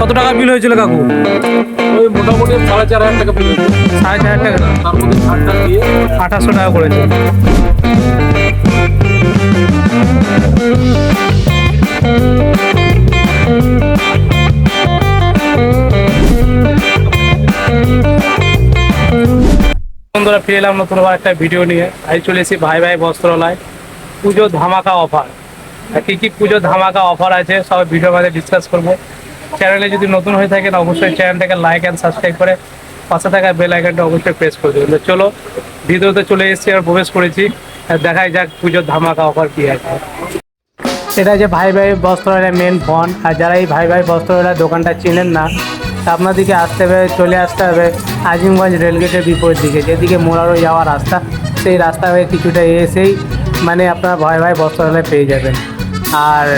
কত টাকা বিল হয়েছিল কাকু? ওই মোটামুটি সাড়ে চার হাজার টাকা সাড়ে চার হাজার টাকা। তার মধ্যে দিয়ে আঠাশশো টাকা করেছে। বন্ধুরা ফিরে এলাম নতুন একটা ভিডিও নিয়ে। আজ চলে এসেছি ভাই ভাই বস্ত্রালয়। পুজো ধামাকা অফার কি কি পুজো ধামাকা অফার আছে, সব ভিডিওর মধ্যে ডিসকাস করব। চ্যানেলে যদি নতুন হয়ে থাকেন, অবশ্যই চ্যানেলটাকে লাইক অ্যান্ড সাবস্ক্রাইব করে পাশে থাকা বেল আইকনটা অবশ্যই প্রেস করে দেবেন। তো চলো ভিডিওতে চলে এসেছি আর প্রবেশ করেছি। দেখাই যাক পুজোর ধামাকা অফার কি আছে। এটা যে ভাই ভাই বস্ত্রালয়ের মেন ফোন আর যারা এই ভাই ভাই বস্ত্রালয়ের দোকানটা চেনেন না, আপনাদেরকে আসতে হবে, চলে আসতে হবে আজিমগঞ্জ রেলগেটের বিপরীত দিকে। যেদিকে মোরারো যাওয়ার রাস্তা, সেই রাস্তা হয়ে কিছুটা এসেই মানে আপনারা ভাই ভাই বস্ত্রালয় পেয়ে যাবেন। আর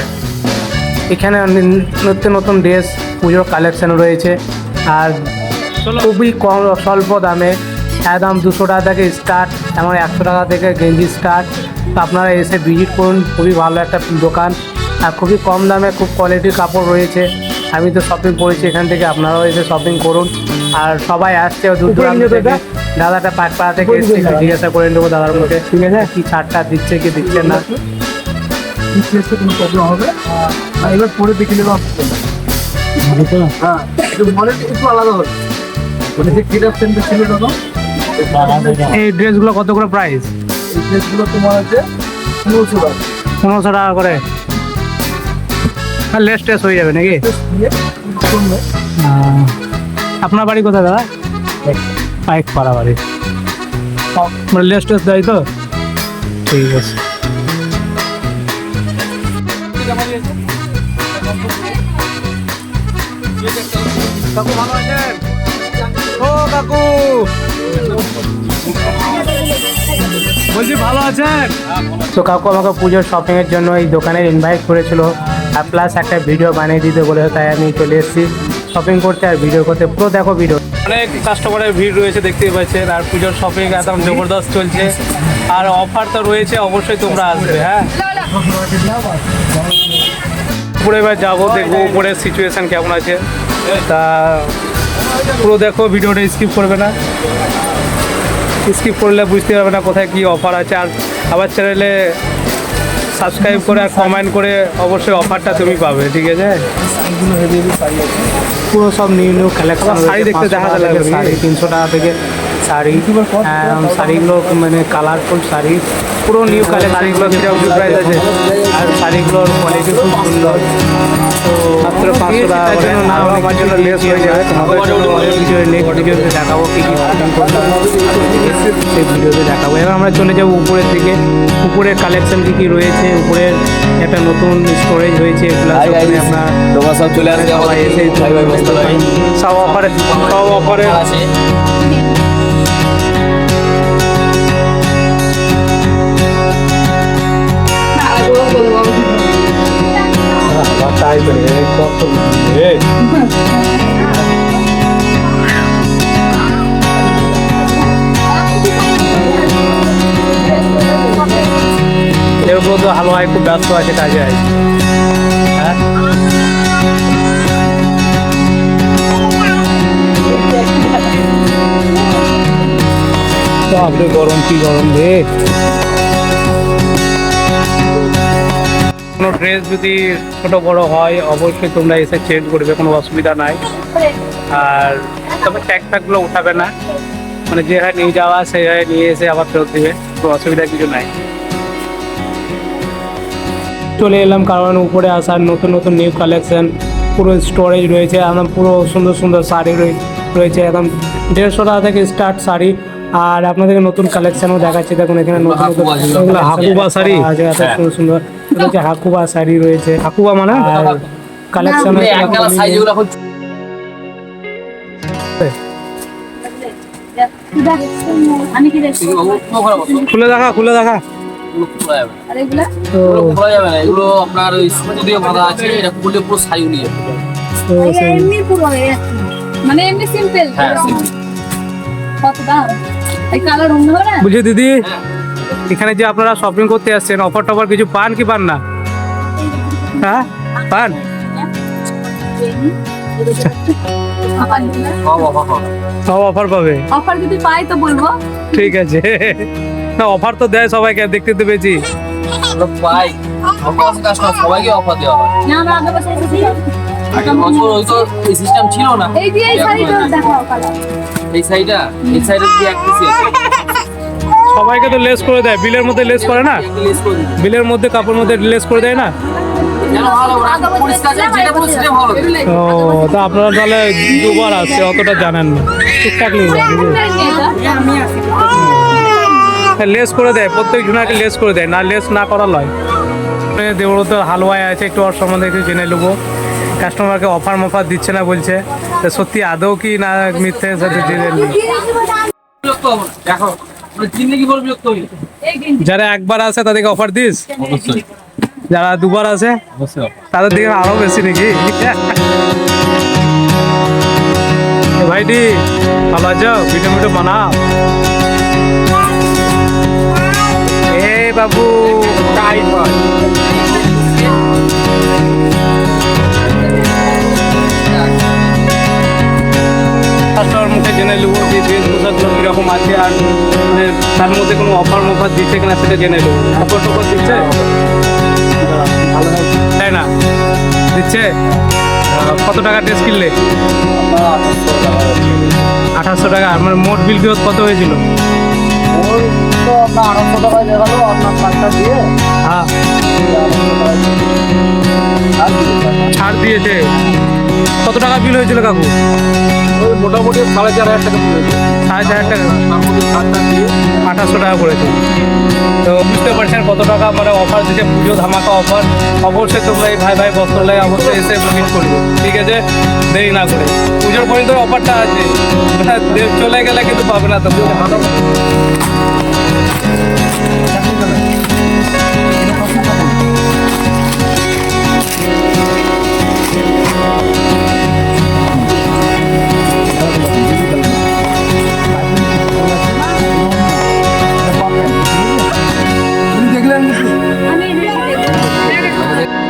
এখানে নি- নিত্য নতুন ড্রেস পুজোর কালেকশন রয়েছে। আর খুবই কম স্বল্প দামে একদম দুশো টাকা থেকে স্টার্ট এমন একশো টাকা থেকে গেঞ্জি স্টার্ট তো আপনারা এসে ভিজিট করুন খুবই ভালো একটা দোকান। আর খুবই কম দামে খুব কোয়ালিটির কাপড় রয়েছে। আমি তো শপিং করেছি এখান থেকে আপনারাও এসে শপিং করুন। আর সবাই আসছে দূর দূরান্ত থেকে। দাদাটা পাকপাড়া থেকে এসছে জিজ্ঞাসা করে নেব দাদার মুখে ঠিক আছে। কি ছাড়টা দিচ্ছে কি দিচ্ছে না। টেস্টে কোনো প্রবলেম হবে। আর এবার পরে দেখে নেব হ্যাঁ একটু মডেল একটু আলাদা হবে। মানে যে কিরাপ সেন্টার ছিল তখন এই ড্রেসগুলো কত করে প্রাইস এই ড্রেসগুলো তোমার আছে পনেরোশো টাকা। পনেরোশো টাকা করে। আর লেস টেস হয়ে যাবে নাকি? আপনার বাড়ি কোথায় দাদা? পাইক। পাড়া বাড়ি। মানে লেস টেস দেয় তো? ঠিক আছে। কাকু ভালো আছেন ও কাকু বলছি ভালো আছেন তো কাকু আমাকে পুজোর শপিং এর জন্য এই দোকানের ইনভাইট করেছিল আর প্লাস একটা ভিডিও বানিয়ে দিতে বলে তাই আমি চলে এসেছি। শপিং করতে আর ভিডিও করতে। পুরো দেখো ভিডিও অনেক কাস্টমারের ভিড় রয়েছে, দেখতেই পাচ্ছেন। আর পুজোর শপিং একদম জবরদস্ত চলছে। আর অফার তো রয়েছে, অবশ্যই তোমরা আসবে হ্যাঁ? উপরে এবার যাব, দেখব উপরের সিচুয়েশন কেমন আছে। তা পুরো দেখো ভিডিওটা স্কিপ করবে না। স্কিপ করলে বুঝতে পারবে না কোথায় কি অফার আছে। আর আবার চ্যানেলে সাবস্ক্রাইব করে আর কমেন্ট করে অবশ্যই অফারটা তুমি পাবে ঠিক আছে? পুরো সব নিউ নিউ কালেকশন শাড়ি দেখতে দেখা যাবে শাড়ি তিনশো টাকা থেকে শাড়ি শাড়িগুলো মানে কালারফুল শাড়ি। পুরো নিউ কালেকশনগুলো প্রাইস আছে। আর শাড়িগুলোর কোয়ালিটি খুব সুন্দর। তো মাত্র পাঁচশো টাকা করে। আর আমার জন্য লেস হয়ে যাবে তোমাদের নেক্সট ভিডিওতে দেখাবো কি কি shopping করতে সেই ভিডিওতে দেখাবো। এবার আমরা চলে যাব উপরের দিকে। উপরের কালেকশন কি কি রয়েছে? উপরের একটা নতুন স্টোরেজ হয়েছে। সব guys, আমরা তোমরা সব চলে আসবে সবাই এসে ভাই ভাই বস্ত্রালয় সব অফারে সব অফারে আছে। তো হালুয়াই খুব ব্যস্ত আছে, কাজে হ্যাঁ? বাপরে, গরম, কি গরম রে? কোনো ড্রেস যদি ছোট বড় হয়, অবশ্যই তোমরা এসে চেঞ্জ করবে, কোনো অসুবিধা নাই। আর তবে ট্যাগ ট্যাগগুলো উঠাবে না। মানে যে হয় নিয়ে যাওয়া হয় নিয়ে এসে আবার ফেরত দিবে, কোনো অসুবিধা কিছু নাই। চলে এলাম কারণ উপরে আসার নতুন নতুন নিউ কালেকশন পুরো স্টোরেজ রয়েছে একদম পুরো সুন্দর সুন্দর শাড়ি রয়েছে একদম দেড়শো টাকা থেকে স্টার্ট শাড়ি আর আপনাদেরকে নতুন কালেকশনও দেখাচ্ছি দেখুন এখানে নতুন নতুন হাকুবা শাড়ি। হ্যাঁ। এত সুন্দর সুন্দর হচ্ছে হাকুবা শাড়ি রয়েছে। হাকুবা মানে? কালেকশন খুলে দেখা খুলে দেখা। খোলা যাবে আর এগুলা? এগুলো খোলা যাবে না। এগুলো আপনার সুতো দিয়ে বাঁধা আছে এটা খুললে পুরো সাইজ নিয়ে যাবে। তো এই সেই- এমনি পুরো মানে এমনি সিম্পল হ্যাঁ কত দাম এই কালার অন্য হবে? না বুঝে দিদি? হ্যাঁ। এখানে যে আপনারা শপিং করতে আসছেন অফার টফার কিছু পান কি পান না? হ্যাঁ? পান? সব অফার পাবে। সব অফার পাবে। অফার যদি পাই তো বলব। ঠিক আছে। না অফার তো দেয় সবাইকে দেখতে তো পেয়েছি। সবাইকে অফার দেওয়া হয়। আগের বছর এসেছি। আগের বছর ওই তো এই সিস্টেম ছিল না। এই যে এই শাড়িটা দেখাও কালার। এই সাইডটা এই সাইডে দিয়ে এক পিস সবাইকে তো লেস করে দেয় বিলের মধ্যে লেস করে না? বিলের মধ্যে কাপড় মধ্যে লেস করে দেয় না। ও তা আপনারা তাহলে দুবার আসছে অতটা জানেন না। ঠিকঠাক নিয়ে যান লেস করে দেয় প্রত্যেক জনাকে লেস করে দেয় না লেস না করা লয়। দেবরত হালুয়ায় আছে একটু ওর সম্বন্ধে একটু জেনে নেব। কাস্টমারকে অফার মফার দিচ্ছে না বলছে তা সত্যি আদৌ কি না মিথ্যে সাথে জেনে। দেখো আমরা চিনলে কি বলব বিরক্ত হই যারা একবার আসে তাদেরকে অফার দিস? যারা দুবার আসে তাদের দিকে আরও বেশি নাকি? ভাইটি ভালো আছো? ভিডিও ভিডিও বানাও। এ বাবু কাস্টমার মুখে জেনে নেব যে ড্রেস পোশাকগুলো কীরকম আছে আর মানে তার মধ্যে কোনো অফার মফার দিচ্ছে কিনা সেটা জেনে নেব। অফার টফার দিচ্ছে? ভালো তাই না? দিচ্ছে? কত টাকা ড্রেস কিনলে? আঠাশশো টাকা। মানে মোট বিল কত হয়েছিল? হ্যাঁ। ছাড় দিয়েছে। কত টাকা বিল হয়েছিল কাকু? ওই মোটামুটি সাড়ে চার হাজার টাকা সাড়ে চার হাজার টাকা। আঠাশশো টাকা পড়েছে। তো বুঝতে পারছেন কত টাকা মানে অফার দিচ্ছে পুজো ধামাকা অফার অবশ্যই তোমরা এই ভাই ভাই বস্ত্রালয় অবশ্যই এসে বুকিং করবে। ঠিক আছে? দেরি না করে। পুজোর পর্যন্ত অফারটা আছে। দে- চলে গেলে কিন্তু পাবে না তো।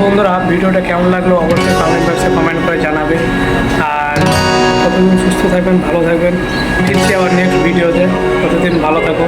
বন্ধুরা, ভিডিওটা কেমন লাগল অবশ্যই কমেন্ট বক্সে কমেন্ট করে জানাবে। আর ততদিন সুস্থ থাকবেন, ভালো থাকবেন। ফিরছি আবার নেক্সট ভিডিওতে ততদিন ভালো থাকো।